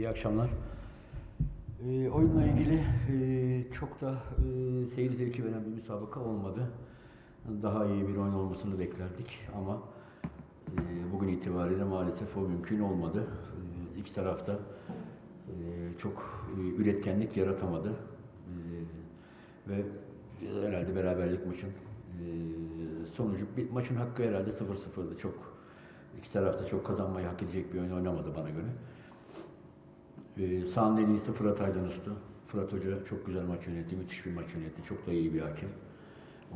İyi akşamlar. Ee, oyunla ilgili e, çok da e, seyir zevki veren bir müsabaka olmadı. Daha iyi bir oyun olmasını beklerdik ama e, bugün itibariyle maalesef o mümkün olmadı. E, iki tarafta e, çok e, üretkenlik yaratamadı. E, ve herhalde beraberlik maçın e, sonucu bir maçın hakkı herhalde 0-0'dı. Çok iki tarafta çok kazanmayı hak edecek bir oyun oynamadı bana göre. Ee, sahanın en iyisi Fırat Aydınus'tu. Fırat Hoca çok güzel maç yönetti, müthiş bir maç yönetti. Çok da iyi bir hakem.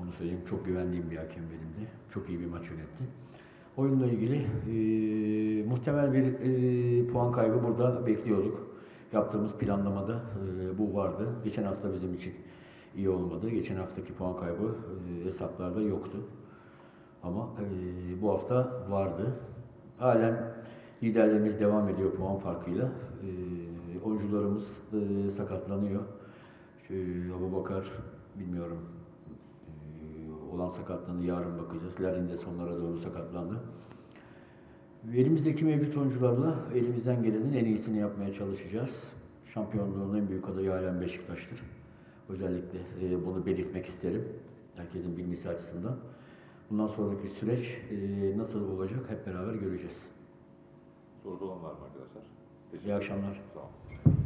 Onu söyleyeyim, çok güvendiğim bir hakem benim de. Çok iyi bir maç yönetti. Oyunla ilgili e, muhtemel bir e, puan kaybı burada bekliyorduk. Yaptığımız planlamada e, bu vardı. Geçen hafta bizim için iyi olmadı. Geçen haftaki puan kaybı e, hesaplarda yoktu. Ama e, bu hafta vardı. Halen liderlerimiz devam ediyor puan farkıyla. E, oyuncularımız e, sakatlanıyor. Şu Abu Bakar bilmiyorum e, olan sakatlığını yarın bakacağız. Larin de sonlara doğru sakatlandı. Elimizdeki mevcut oyuncularla elimizden gelenin en iyisini yapmaya çalışacağız. Şampiyonluğun en büyük adayı halen Beşiktaş'tır. Özellikle e, bunu belirtmek isterim. Herkesin bilmesi açısından. Bundan sonraki süreç e, nasıl olacak hep beraber göreceğiz. Sorusu olan var mı arkadaşlar? Teşekkür İyi akşamlar. Sağ olun.